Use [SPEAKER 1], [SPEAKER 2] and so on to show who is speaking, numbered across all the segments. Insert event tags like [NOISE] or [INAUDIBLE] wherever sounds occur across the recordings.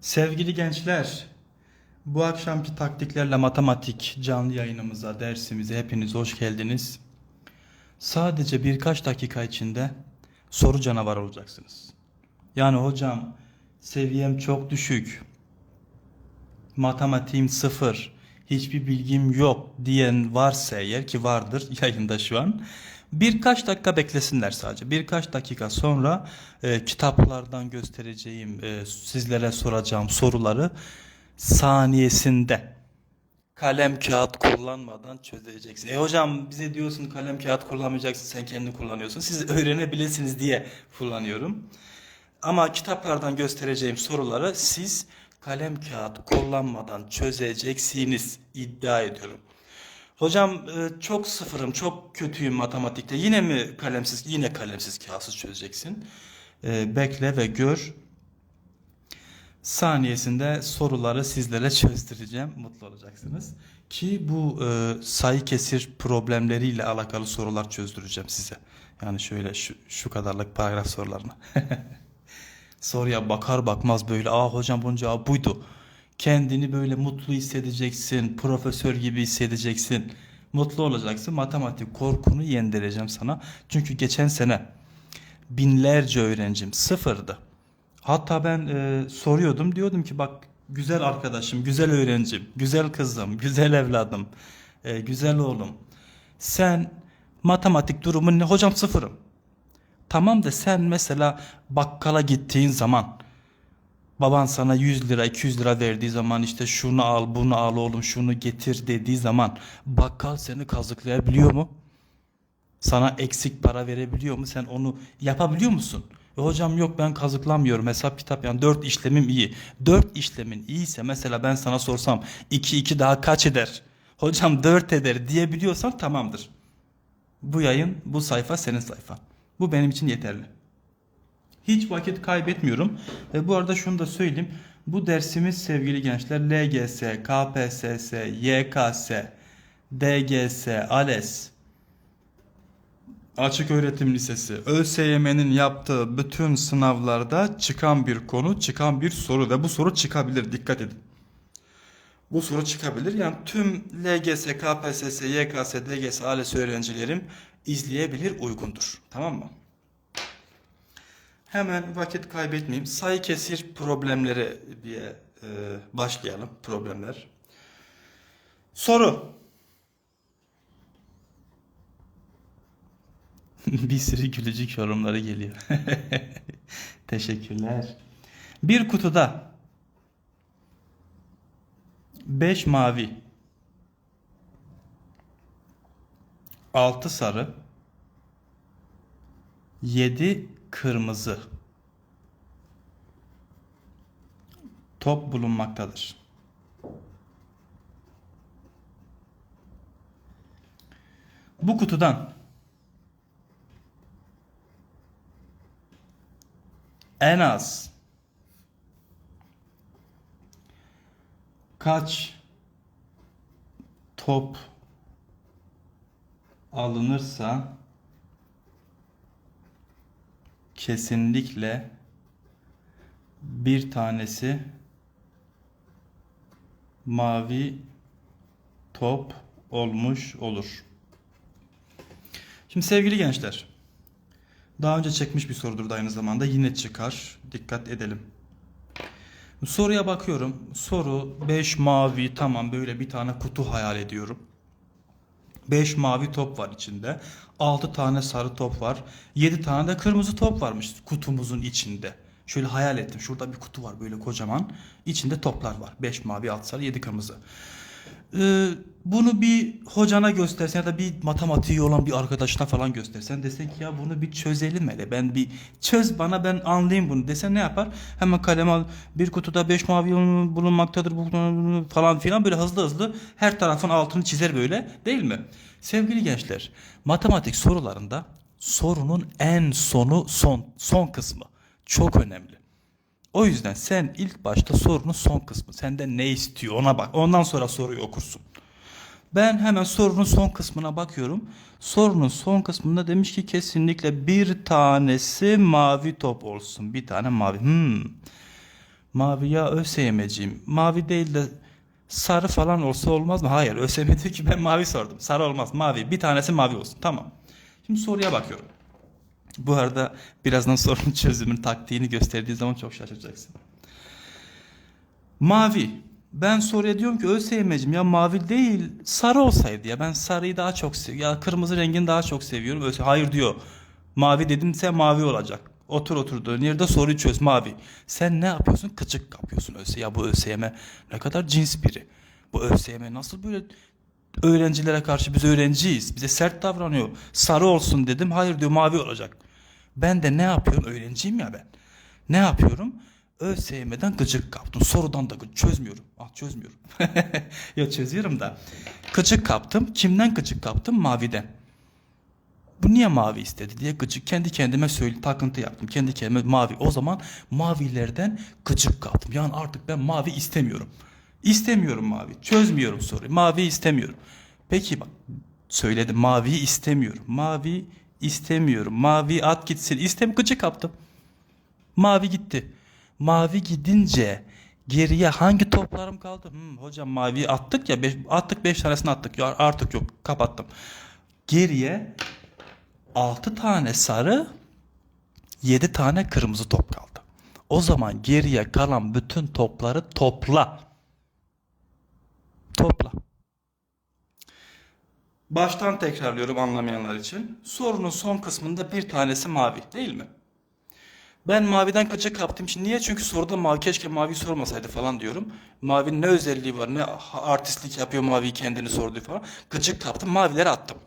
[SPEAKER 1] Sevgili gençler, bu akşamki taktiklerle matematik canlı yayınımıza, dersimize hepiniz hoş geldiniz. Sadece birkaç dakika içinde soru canavarı olacaksınız. Yani hocam seviyem çok düşük, matematiğim sıfır, hiçbir bilgim yok diyen varsa eğer ki vardır [LAUGHS] yayında şu an. Birkaç dakika beklesinler sadece. Birkaç dakika sonra e, kitaplardan göstereceğim, e, sizlere soracağım soruları saniyesinde kalem kağıt kullanmadan çözeceksin. E hocam bize diyorsun kalem kağıt kullanmayacaksın sen kendin kullanıyorsun. Siz öğrenebilirsiniz diye kullanıyorum. Ama kitaplardan göstereceğim soruları siz kalem kağıt kullanmadan çözeceksiniz iddia ediyorum. Hocam e, çok sıfırım, çok kötüyüm matematikte. Yine mi kalemsiz, yine kalemsiz kağıtsız çözeceksin. E, bekle ve gör. Saniyesinde soruları sizlere çözdüreceğim. Mutlu olacaksınız. Ki bu e, sayı kesir problemleriyle alakalı sorular çözdüreceğim size. Yani şöyle şu, şu kadarlık paragraf sorularını. [LAUGHS] Soruya bakar bakmaz böyle aa hocam bunun cevabı buydu. Kendini böyle mutlu hissedeceksin, profesör gibi hissedeceksin. Mutlu olacaksın. Matematik korkunu yendireceğim sana. Çünkü geçen sene binlerce öğrencim sıfırdı. Hatta ben e, soruyordum diyordum ki bak güzel arkadaşım, güzel öğrencim, güzel kızım, güzel evladım, e, güzel oğlum. Sen matematik durumun ne? Hocam sıfırım. Tamam da sen mesela bakkala gittiğin zaman baban sana 100 lira 200 lira verdiği zaman işte şunu al bunu al oğlum şunu getir dediği zaman bakkal seni kazıklayabiliyor mu? Sana eksik para verebiliyor mu? Sen onu yapabiliyor musun? E hocam yok ben kazıklanmıyorum hesap kitap yani 4 işlemim iyi. 4 işlemin iyiyse mesela ben sana sorsam 2 2 daha kaç eder? Hocam 4 eder diyebiliyorsan tamamdır. Bu yayın bu sayfa senin sayfan. Bu benim için yeterli. Hiç vakit kaybetmiyorum. Ve bu arada şunu da söyleyeyim. Bu dersimiz sevgili gençler LGS, KPSS, YKS, DGS, ALES, Açık Öğretim Lisesi, ÖSYM'nin yaptığı bütün sınavlarda çıkan bir konu, çıkan bir soru ve bu soru çıkabilir. Dikkat edin. Bu soru çıkabilir. Yani tüm LGS, KPSS, YKS, DGS, ALES öğrencilerim izleyebilir, uygundur. Tamam mı? Hemen vakit kaybetmeyeyim. Sayı kesir problemleri diye e, başlayalım. Problemler. Soru. [LAUGHS] bir sürü gülücük yorumları geliyor. [LAUGHS] Teşekkürler. Bir kutuda 5 mavi 6 sarı 7 kırmızı top bulunmaktadır. Bu kutudan en az kaç top alınırsa kesinlikle bir tanesi mavi top olmuş olur. Şimdi sevgili gençler, daha önce çekmiş bir sorudur da aynı zamanda yine çıkar. Dikkat edelim. Soruya bakıyorum. Soru 5 mavi tamam böyle bir tane kutu hayal ediyorum. 5 mavi top var içinde. 6 tane sarı top var. 7 tane de kırmızı top varmış kutumuzun içinde. Şöyle hayal ettim. Şurada bir kutu var böyle kocaman. İçinde toplar var. 5 mavi, 6 sarı, 7 kırmızı. Ee, bunu bir hocana göstersen ya da bir matematiği olan bir arkadaşına falan göstersen desen ki ya bunu bir çözelim hele ben bir çöz bana ben anlayayım bunu desen ne yapar? Hemen kalem al bir kutuda 5 mavi bulunmaktadır bu- falan filan böyle hızlı hızlı her tarafın altını çizer böyle değil mi? Sevgili gençler matematik sorularında sorunun en sonu son son kısmı çok önemli. O yüzden sen ilk başta sorunun son kısmı. Senden ne istiyor ona bak. Ondan sonra soruyu okursun. Ben hemen sorunun son kısmına bakıyorum. Sorunun son kısmında demiş ki kesinlikle bir tanesi mavi top olsun. Bir tane mavi. Hmm. Mavi ya ÖSYM'ciyim. Mavi değil de sarı falan olsa olmaz mı? Hayır. ÖSYM diyor ki ben mavi sordum. Sarı olmaz. Mavi. Bir tanesi mavi olsun. Tamam. Şimdi soruya bakıyorum. Bu arada birazdan [LAUGHS] sorunun çözümün taktiğini gösterdiği zaman çok şaşıracaksın. Mavi. Ben soruya diyorum ki ÖSYM'cim ya mavi değil sarı olsaydı ya ben sarıyı daha çok seviyorum ya kırmızı rengini daha çok seviyorum. ÖSYM, hayır diyor. Mavi dedim sen mavi olacak. Otur oturduğun yerde soruyu çöz mavi. Sen ne yapıyorsun? Kıçık kapıyorsun ÖSYM. Ya bu ÖSYM ne kadar cins biri. Bu ÖSYM nasıl böyle öğrencilere karşı biz öğrenciyiz. Bize sert davranıyor. Sarı olsun dedim. Hayır diyor mavi olacak. Ben de ne yapıyorum? Öğrenciyim ya ben. Ne yapıyorum? ÖSYM'den gıcık kaptım. Sorudan da gıcık. Çözmüyorum. Ah çözmüyorum. [LAUGHS] ya çözüyorum da. Gıcık kaptım. Kimden gıcık kaptım? Maviden. Bu niye mavi istedi diye gıcık kendi kendime söyle takıntı yaptım. Kendi kendime mavi. O zaman mavilerden gıcık kaptım. Yani artık ben mavi istemiyorum. İstemiyorum mavi. Çözmüyorum soruyu. Mavi istemiyorum. Peki bak söyledim maviyi istemiyorum. Mavi istemiyorum. Mavi at gitsin. İstem gıcık kaptım. Mavi gitti. Mavi gidince geriye hangi toplarım kaldı? Hmm, hocam mavi attık ya beş, attık 5 tanesini attık. Ya artık yok kapattım. Geriye 6 tane sarı 7 tane kırmızı top kaldı. O zaman geriye kalan bütün topları topla. Topla. Baştan tekrarlıyorum anlamayanlar için. Sorunun son kısmında bir tanesi mavi değil mi? Ben maviden kaça kaptım şimdi niye? Çünkü soruda mavi keşke mavi sormasaydı falan diyorum. Mavinin ne özelliği var ne artistlik yapıyor mavi kendini sorduğu falan. Gıcık kaptım mavileri attım.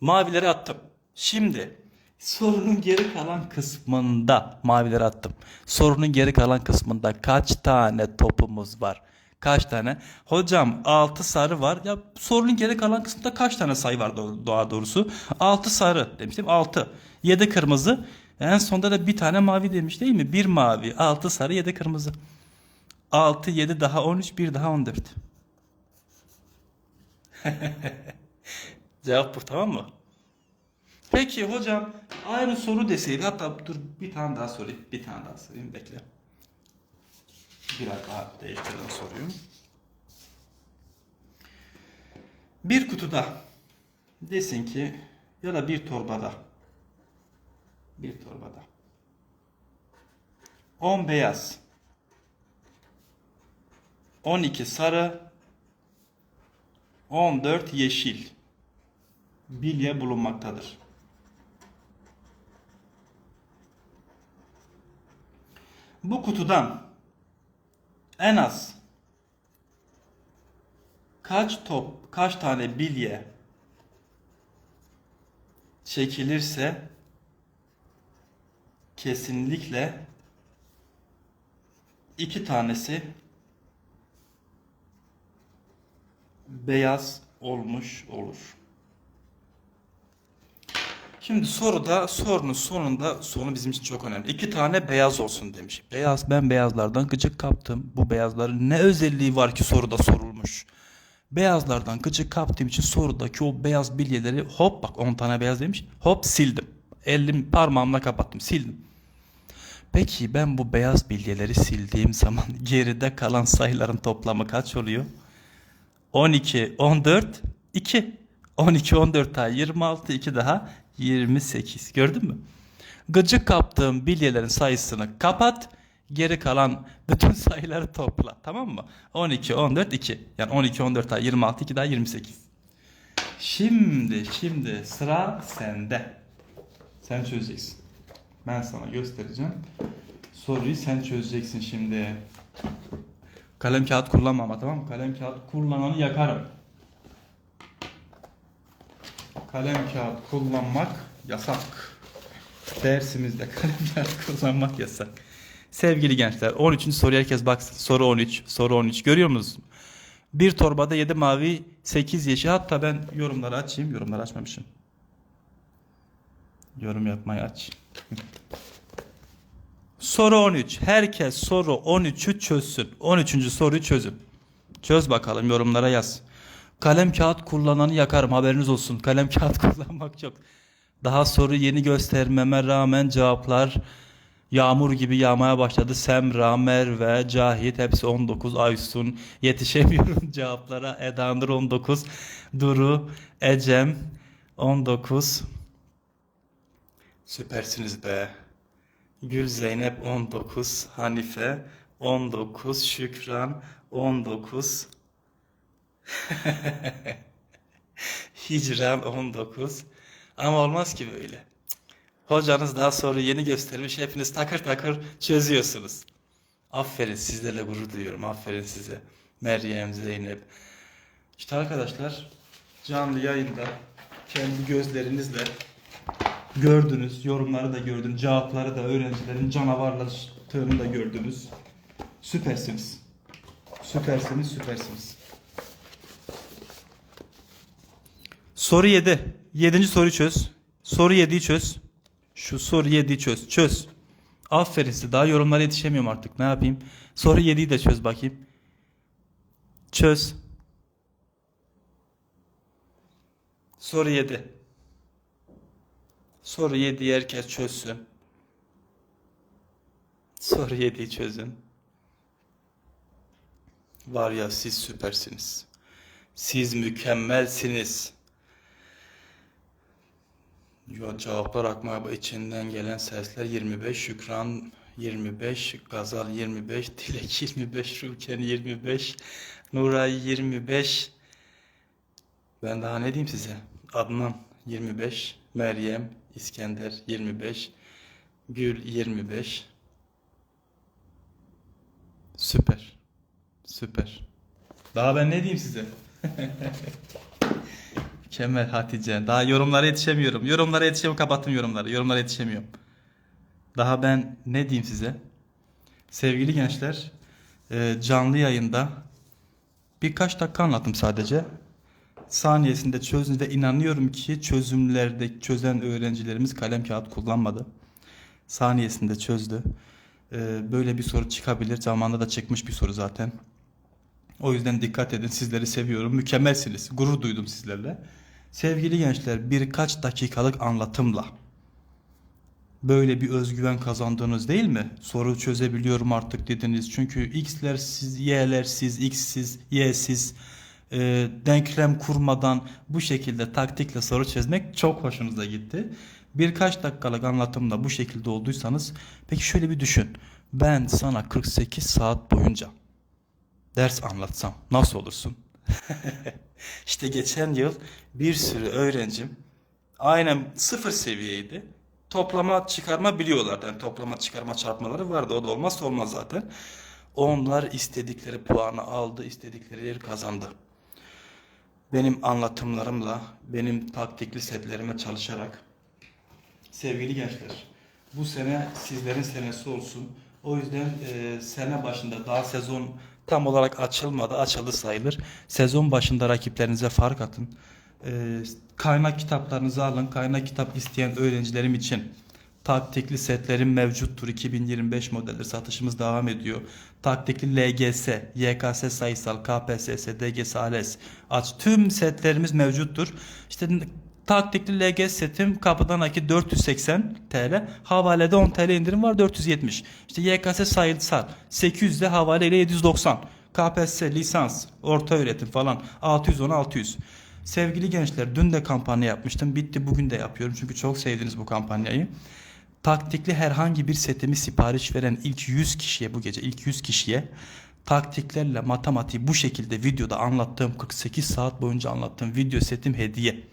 [SPEAKER 1] Mavileri attım. Şimdi sorunun geri kalan kısmında mavileri attım. Sorunun geri kalan kısmında kaç tane topumuz var? Kaç tane? Hocam 6 sarı var. Ya sorunun geri kalan kısmında kaç tane sayı var doğ- daha doğrusu? 6 sarı demiştim. 6. 7 kırmızı. En sonda da bir tane mavi demiş değil mi? 1 mavi, 6 sarı, 7 kırmızı. 6, 7 daha 13, 1 daha 14. [LAUGHS] Cevap bu tamam mı? Peki hocam aynı soru deseydi hatta dur bir tane daha sorayım. Bir tane daha sorayım bekle. Biraz daha değiştirdim soruyu. Bir kutuda desin ki ya da bir torbada bir torbada 10 beyaz 12 sarı 14 yeşil bilye bulunmaktadır. Bu kutudan en az kaç top, kaç tane bilye çekilirse kesinlikle iki tanesi beyaz olmuş olur. Şimdi soruda sorunun sonunda sonu bizim için çok önemli. İki tane beyaz olsun demiş. Beyaz ben beyazlardan gıcık kaptım. Bu beyazların ne özelliği var ki soruda sorulmuş. Beyazlardan gıcık kaptığım için sorudaki o beyaz bilyeleri hop bak 10 tane beyaz demiş. Hop sildim. Elim parmağımla kapattım sildim. Peki ben bu beyaz bilyeleri sildiğim zaman [LAUGHS] geride kalan sayıların toplamı kaç oluyor? 12, 14, 2. 12, 14 daha 26, 2 daha 28. Gördün mü? Gıcık kaptığım bilyelerin sayısını kapat. Geri kalan bütün [LAUGHS] sayıları topla. Tamam mı? 12, 14, 2. Yani 12, 14 daha 26, 2 daha 28. Şimdi, şimdi sıra sende. Sen çözeceksin. Ben sana göstereceğim. Soruyu sen çözeceksin şimdi. Kalem kağıt kullanma ama tamam mı? Kalem kağıt kullananı yakarım. Kalem kağıt kullanmak yasak. Dersimizde kalem [LAUGHS] kağıt kullanmak yasak. Sevgili gençler 13. soruya herkes baksın. Soru 13. Soru 13. Görüyor musunuz? Bir torbada 7 mavi 8 yeşil. Hatta ben yorumları açayım. Yorumları açmamışım. Yorum yapmayı aç. Soru 13. Herkes soru 13'ü çözsün. 13. soruyu çözün. Çöz bakalım yorumlara yaz. Kalem kağıt kullananı yakarım haberiniz olsun. Kalem [LAUGHS] kağıt kullanmak çok. Daha soru yeni göstermeme rağmen cevaplar Yağmur gibi yağmaya başladı. Semra, Merve, Cahit hepsi 19. Aysun yetişemiyorum [LAUGHS] cevaplara. Edanur 19. Duru, Ecem 19. Süpersiniz be. Gül Zeynep 19. Hanife 19. Şükran 19. [LAUGHS] Hicran 19. Ama olmaz ki böyle. Hocanız daha soru yeni göstermiş. Hepiniz takır takır çözüyorsunuz. Aferin sizlerle gurur duyuyorum. Aferin size. Meryem, Zeynep. İşte arkadaşlar canlı yayında kendi gözlerinizle gördünüz. Yorumları da gördünüz. Cevapları da öğrencilerin canavarlaştığını da gördünüz. Süpersiniz. Süpersiniz, süpersiniz. Soru 7. 7. soruyu çöz. Soru 7'yi çöz. Şu soru 7'yi çöz. Çöz. Aferin size. Daha yorumlara yetişemiyorum artık. Ne yapayım? Soru 7'yi de çöz bakayım. Çöz. Soru 7. Soru 7'yi herkes çözsün. Soru 7'yi çözün. Var ya siz süpersiniz. Siz mükemmelsiniz. Cevaplar akma içinden gelen sesler 25, Şükran 25, Gazal 25, [LAUGHS] Dilek 25, Rüken 25, Nuray 25. Ben daha ne diyeyim size? Adnan 25, Meryem, İskender 25, Gül 25. Süper. Süper. Daha ben ne diyeyim size? [LAUGHS] Kemal Hatice. Daha yorumlara yetişemiyorum. Yorumlara yetişemiyorum. Kapattım yorumları. Yorumlara yetişemiyorum. Daha ben ne diyeyim size? Sevgili gençler, e, canlı yayında birkaç dakika anlattım sadece. Saniyesinde çözünce inanıyorum ki çözümlerde çözen öğrencilerimiz kalem kağıt kullanmadı. Saniyesinde çözdü. E, Böyle bir soru çıkabilir. Zamanında da çıkmış bir soru zaten. O yüzden dikkat edin. Sizleri seviyorum. Mükemmelsiniz. Gurur duydum sizlerle. Sevgili gençler, birkaç dakikalık anlatımla böyle bir özgüven kazandınız değil mi? Soru çözebiliyorum artık dediniz. Çünkü x'ler siz, y'ler siz, x'siz, y'siz e, denklem kurmadan bu şekilde taktikle soru çözmek çok hoşunuza gitti. Birkaç dakikalık anlatımla bu şekilde olduysanız peki şöyle bir düşün. Ben sana 48 saat boyunca ders anlatsam nasıl olursun? [LAUGHS] işte geçen yıl bir sürü öğrencim aynen sıfır seviyeydi. Toplama çıkarma biliyorlardı. Yani toplama çıkarma çarpmaları vardı. O da olmazsa olmaz zaten. Onlar istedikleri puanı aldı, istedikleri yeri kazandı. Benim anlatımlarımla, benim taktikli setlerime çalışarak Sevgili gençler, bu sene sizlerin senesi olsun. O yüzden e, sene başında daha sezon tam olarak açılmadı, açıldı sayılır. Sezon başında rakiplerinize fark atın. E, kaynak kitaplarınızı alın. Kaynak kitap isteyen öğrencilerim için taktikli setlerim mevcuttur. 2025 modeldir. Satışımız devam ediyor. Taktikli LGS, YKS sayısal, KPSS, DGS, ALES aç. Tüm setlerimiz mevcuttur. İşte Taktikli LGS setim kapıdan aki 480 TL. Havalede 10 TL indirim var 470. İşte YKS sayısal 800 de havale ile 790. KPSS lisans, orta öğretim falan 610 600. Sevgili gençler dün de kampanya yapmıştım. Bitti bugün de yapıyorum. Çünkü çok sevdiniz bu kampanyayı. Taktikli herhangi bir setimi sipariş veren ilk 100 kişiye bu gece ilk 100 kişiye taktiklerle matematiği bu şekilde videoda anlattığım 48 saat boyunca anlattığım video setim hediye.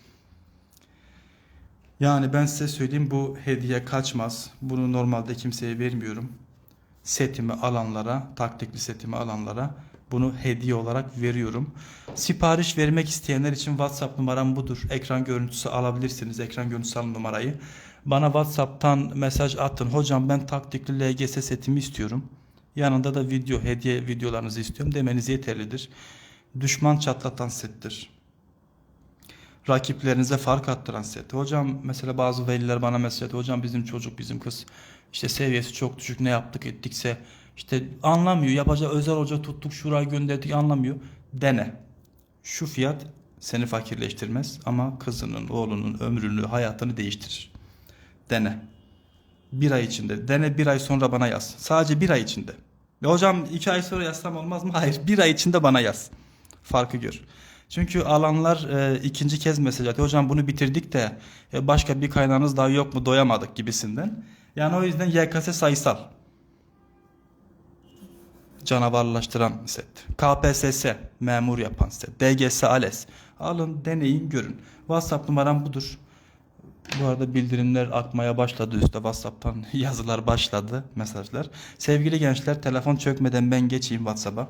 [SPEAKER 1] Yani ben size söyleyeyim bu hediye kaçmaz. Bunu normalde kimseye vermiyorum. Setimi alanlara, taktikli setimi alanlara bunu hediye olarak veriyorum. Sipariş vermek isteyenler için WhatsApp numaram budur. Ekran görüntüsü alabilirsiniz. Ekran görüntüsü alın numarayı. Bana WhatsApp'tan mesaj atın. Hocam ben taktikli LGS setimi istiyorum. Yanında da video, hediye videolarınızı istiyorum demeniz yeterlidir. Düşman çatlatan settir rakiplerinize fark attıran set. Hocam mesela bazı veliler bana mesaj etti. Hocam bizim çocuk bizim kız işte seviyesi çok düşük ne yaptık ettikse işte anlamıyor. Yapacağı özel hoca tuttuk şuraya gönderdik anlamıyor. Dene. Şu fiyat seni fakirleştirmez ama kızının, oğlunun ömrünü, hayatını değiştirir. Dene. Bir ay içinde. Dene bir ay sonra bana yaz. Sadece bir ay içinde. E hocam iki ay sonra yazsam olmaz mı? Hayır. Bir ay içinde bana yaz. Farkı gör. Çünkü alanlar e, ikinci kez mesaj atıyor. Hocam bunu bitirdik de e, başka bir kaynağınız daha yok mu doyamadık gibisinden. Yani o yüzden YKS sayısal. Canavarlaştıran set. KPSS memur yapan set. DGS ALES. Alın deneyin görün. WhatsApp numaram budur. Bu arada bildirimler akmaya başladı üstte WhatsApp'tan [LAUGHS] yazılar başladı mesajlar. Sevgili gençler telefon çökmeden ben geçeyim WhatsApp'a.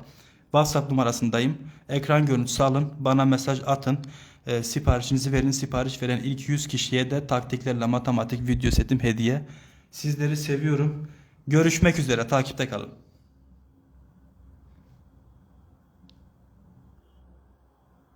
[SPEAKER 1] WhatsApp numarasındayım. Ekran görüntüsü alın. Bana mesaj atın. Ee, siparişinizi verin. Sipariş veren ilk 100 kişiye de taktiklerle matematik video setim hediye. Sizleri seviyorum. Görüşmek üzere. Takipte kalın.